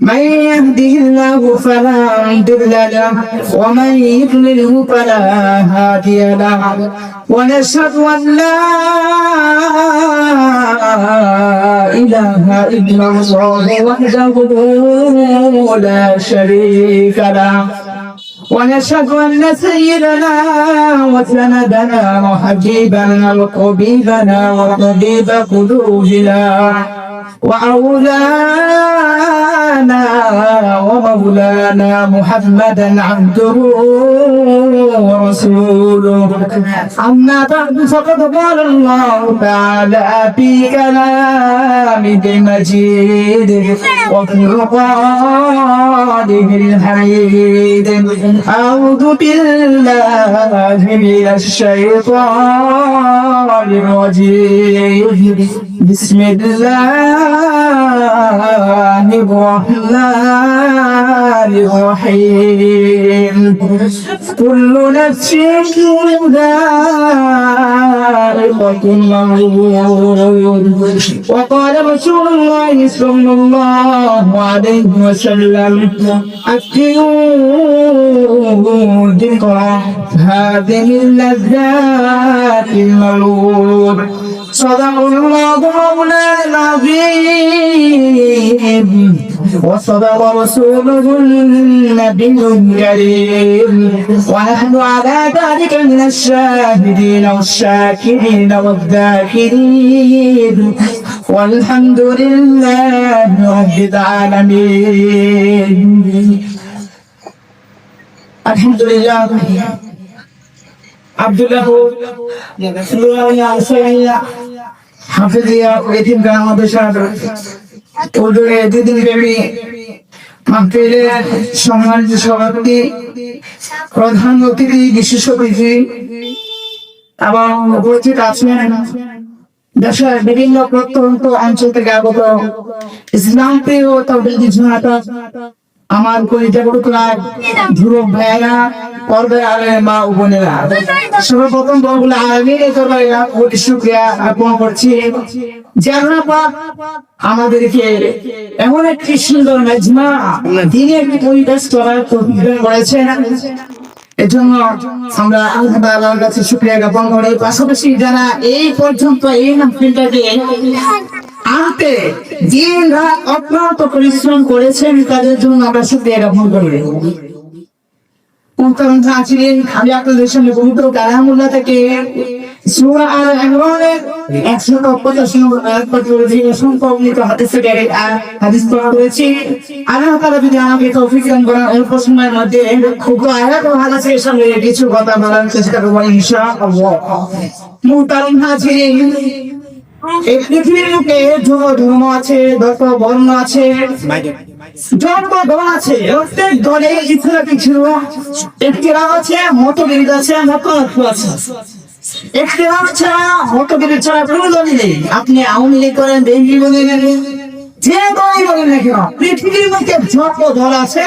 من يهده الله فلا مضل له ومن يضلله فلا هادي له. ونشهد أن لا إله إلا الله وحده لا شريك له. ونشهد أن سيدنا وسندنا وحبيبنا وطبيبنا وطبيب قلوبنا. وأولانا ومولانا محمدا عبده ورسوله. أما بعد فقد قال الله تعالى في كلامه المجيد وفي قرآنه الحميد. أعوذ بالله من الشيطان الرجيم. বিসমিল্লাহ। الرحمن الرحيم كل نفس ذائقة الموت. وقال رسول الله صلى الله عليه وسلم أكلوا ذكر هذه اللذات المولود صدق الله مولانا العظيم. وصدق رسوله النبي الكريم ونحن على ذلك من الشاهدين والشاكرين والذاكرين. والحمد لله رب العالمين. الحمد لله. عبد الله يا حفظ يا ويتم كان প্রধান অতিথি, বিশেষ অতিথি এবং উপস্থিত আছেন দেশের বিভিন্ন প্রত্যন্ত অঞ্চল থেকে আগত ইসলাম প্রিয় জমাতা আমার কলিজা টুকরার ধ্রুব মা সর্বপ্রথম বলগুলো আমি শুক্রিয়া জ্ঞাপন করছি। আমাদেরকে এমন একটি সুন্দর মেজমা দিনে একটি পরিবেশ করার করেছেন। এজন্য আমরা আল্লাহ তাআলার কাছে শুকরিয়া জ্ঞাপন করি। পাশাপাশি যারা এই পর্যন্ত এই মাহফিলটাকে আনতে দিন রাত অক্লান্ত পরিশ্রম করেছেন তাদের জন্য আমরা শুকরিয়া জ্ঞাপন করি। মুহতারাম আমি আপনাদের সামনে পবিত্র কালামুল্লাহ থেকে সূরা আল ইমরানের 185 নম্বর আয়াত পাঠ করেছি অসংখ্য অগণিত হাদিস থেকে হাদিস পড়া করেছি আল্লাহ তাআলা যদি আমাকে তৌফিক দান করেন অল্প সময়ের মধ্যে খুব আয়াত ও হাদিসের সঙ্গে কিছু কথা বলার চেষ্টা করব এই পৃথিবীর লোকে যত ধর্ম আছে যত বর্ণ আছে, যত দল আছে, প্রত্যেক দলে কিছু না কিছু একটি রাগ আছে, মতবিরোধ আছে মতানৈক্য আছে। একটি রাগ ছাড়া মতবিরোধ ছাড়া কোনো দলই নেই। আপনি আওয়ামী লীগ করেন যে দলই বলেন না কেন, পৃথিবীর যত দল আছে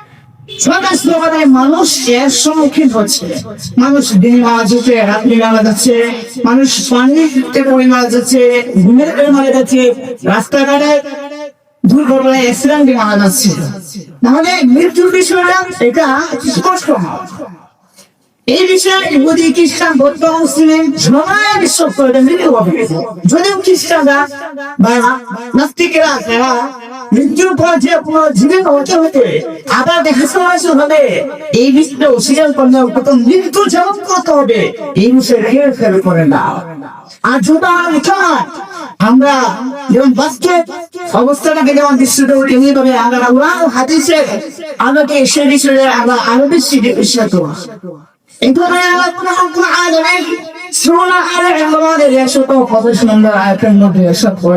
মানুষ যাচ্ছে মানুষ যাচ্ছে, ঘুমের যাচ্ছে, রাস্তাঘাটে দুর্ঘটনায় মারা যাচ্ছে। তাহলে মৃত্যুর বিষয়টা, এটা স্পষ্ট হয় এই বিষয়ে ইহুদি, খ্রিস্টান, বৌদ্ধ, মুসলিম সবাই বিশ্বাস করে যদিও খ্রিস্টানরা মৃত্যুর পর যে হতে হতে আবার এই অস্বীকার করলে মৃত্যু যেমন করতে হবে, এই বিষয়ে করে না। আর আমরা যেমন বাস্তব অবস্থাটাকে যেমন দৃশ্যটা আমরা আল্লাহ হাদিসে আমাকে সে বিষয়ে আমরা আরও বেশি বিশ্বাস سورة آل عمران يشكو قبش من دعاك النبي يشكو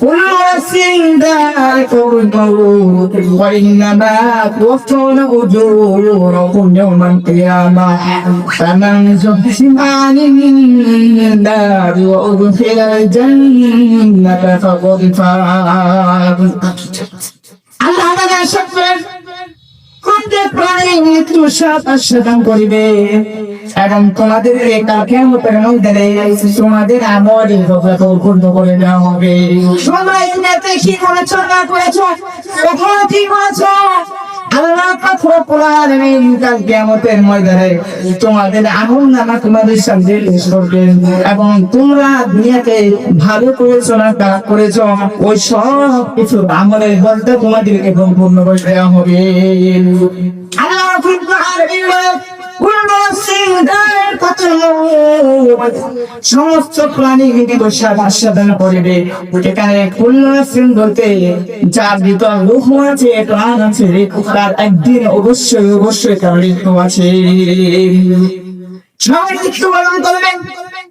كل نفس ذائق الموت وإنما توفون أجوركم يوم القيامة فمن زحزح عن النار وأدخل الجنة فقد فاز الله لا شفر প্রাণী মৃত্যু সাথে করিবে। এবং তোমাদের কাকে মধ্যে তোমাদের আমল পূর্ণ করে দেওয়া হবে। তোমরা এটাতে কি করেছ না করেছ? কখনো কি করেছ আল্লাহ পাক রব্বুল আলামিন তোমাদের আমল নামা এবং তোমরা দুনিয়াতে ভালো করেছ না খারাপ করেছ, ওই সব কিছু আমলের বলতে তোমাদেরকে সম্পূর্ণ করে দেওয়া হবে। সমস্ত প্রাণী কিন্তু সাধারণ করিবে এখানে কুল্লু নাফসিন বলতে যার ভিতর রূহ আছে, প্রাণ আছে, তার একদিন অবশ্যই অবশ্যই তার আছে। সবাই মৃত্যুবরণ করবেন।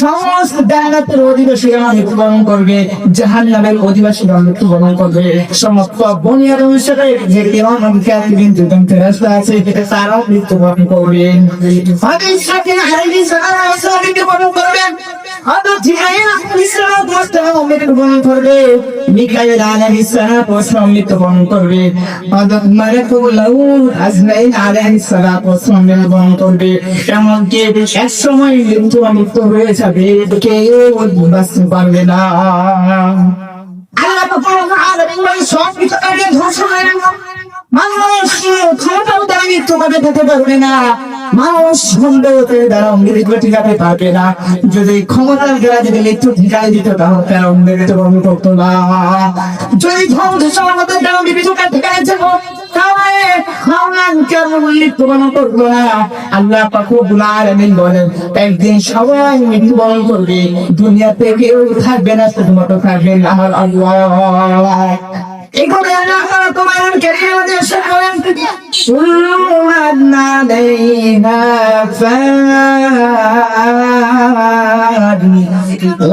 সমস্ত জান্নাতের অধিবাসীরা মৃত্যুবরণ করবে, জাহান্নামের অধিবাসীরা মৃত্যুবরণ করবে। সমস্ত বনিয়ার অনুসারে যে কেমন যুগম ফেরাস্তা আছে, তারাও মৃত্যুবরণ করবে। মৃত্যুবরণ করবে। মিকাইল আলাইহিস সালাম পোস্টাও মৃত্যুবরণ করবে। হয়তো মালাকুল লাউল আলাইহিস সালাম পোস্টাও মৃত্যুবরণ করবে। এমনকি এক সময় মৃত্যু মৃত্যু হয়ে যাবে, কেউ বাঁচতে পারবে না। আল্লাহ তাআলা আলামিন মানে সব কিছু আগে ধ্বংস মানুষ ক্ষমতাও মৃত্যু কাটে যেতে পারবে না। মৃত্যু মৃত্যু মৃত্যু বরণ মৃত্যু আল্লাহ বলেন, একদিন সবাই মৃত্যুবরণ করবে। দুনিয়াতে কেউ থাকবে না, শুধুমাত্র থাকবেন আমার আল্লাহ। এখানে আল্লাহ তোমার সুলমান আলাইহা ফান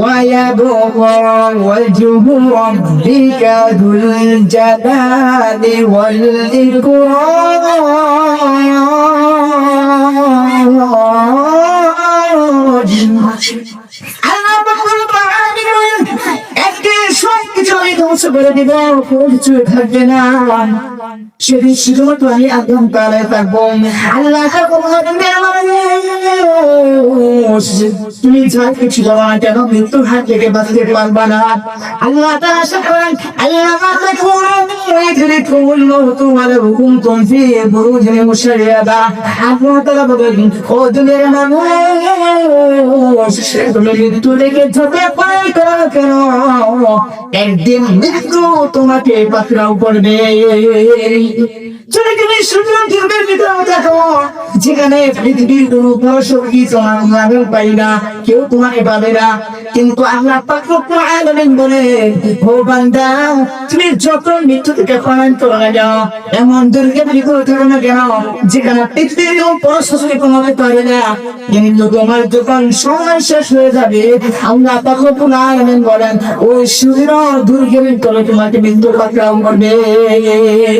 ويبقى وجه ربك ذو الجلال والإكرام একটি সব কিছু আমি ধ্বংস করে দিব কোনো কিছু থাকবে না সেদিন শুধুমাত্র আমি আতঙ্কালে থাকব। আল্লাহ তুমি যা কিছু যাব না কেন? মৃত্যুর হাত থেকে বাঁচতে না। আল্লাহ একদিন মৃত্যু তোমাকে পাকড়াও করবে যেখানে পৃথিবীর কোনো তোমার না কিন্তু বান্দা তোমার যখন সময় শেষ হয়ে যাবে, আল্লাহ পাক রব্বুল আলামিন বলেন, ওই সূর্য দুর্গের তলে তোমাকে মৃত্যু পাকড়াও করবে।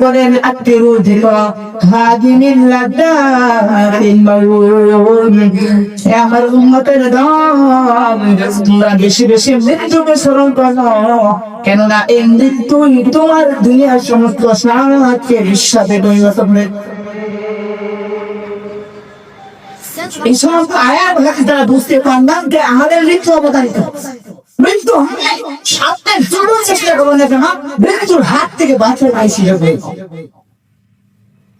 বলেন আমার উম্মতের দম তোমরা বেশি বেশি মৃত্যুকে স্মরণ করো কেননা এই মৃত্যুই তোমার দুনিয়ার সমস্ত সাথে সাথে দৈবতমে এই সমস্ত আয়াত বুঝতে পারলাম যে আমাদের মৃত্যু অবতারিত মৃত্যু মৃত্যু হবে চেষ্টা করব না কেন? মৃত্যুর হাত থেকে বাঁচার পাইছি হবে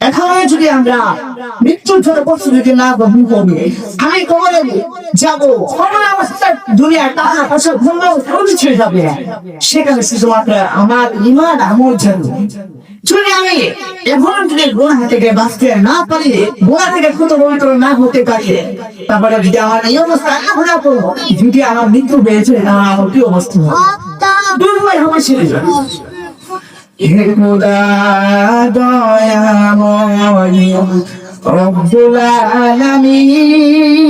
এখন যদি আমরা মৃত্যুর জন্য না গ্রহণ করি, আমি কবরে টাকা পয়সা ছেড়ে যাবে। সেখানে শুধুমাত্র আমার ইমান আমল জানব আমি যদি থেকে বাঁচতে না পারি থেকে পবিত্র না হতে পারি, তারপরে যদি আমার এই অবস্থা না হয়ে পড়ব যদি আমার মৃত্যু পেয়েছে আমার কি অবস্থা? দুর্বল আমার ছেড়ে হে খোদা রব্বুল আলামিন।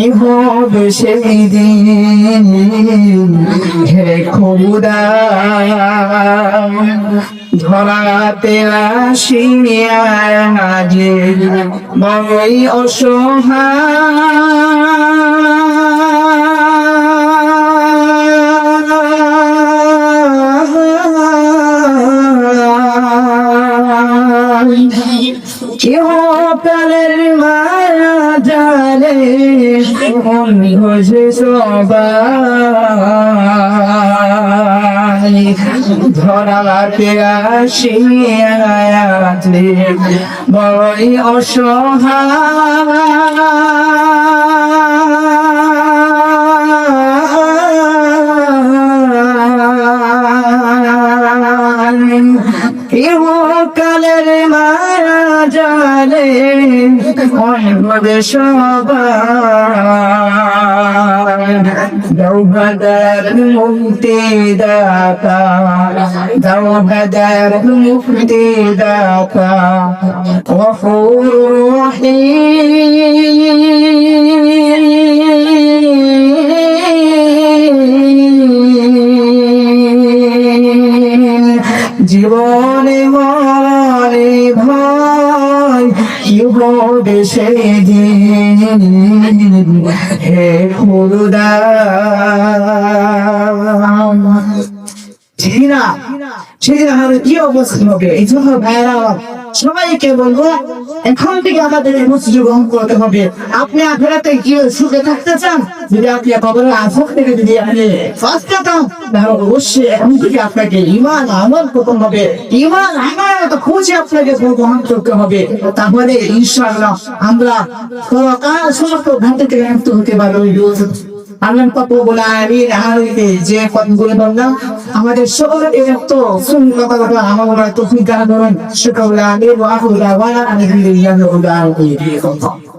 কি হবে সেই দিন হে খুদা ধরাতে আসিয়া যে বই অসহায়। বুঝে সবাই। ধরাতে আসিয়াছে বড়ই অসহায়। কালের মায়া জানে অনবে সবাই দৌভদার মুক্তি দাতা দৌভদার মুক্তি দাতা গফুর রহিম। জীবনে মনে ভাই হবে সেদিন হে খুদা। ঠিক না? কি হবে, এই জন্য সবাইকে বলব, এখন থেকে আমাদের এই গ্রহণ করতে হবে। আপনি কি সুখে থাকতে চান? যদি আপনি থেকে যদি তাহলে অবশ্যই এখন থেকে আপনাকে ইমান আমল প্রথম হবে। ইমান আমার খুঁজে আপনাকে গ্রহণ করতে হবে। তাহলে ইনশাআল্লাহ আমরা সরকার সমস্ত থেকে মুক্ত হতে পারব। আল্লাহ পাক বলে আমি বললাম আমাদের শুন কথা কথা আমরা তো ফিকার ধরেন সেটা বলে ওয়া দিল্লি আমি ওয়াহুদা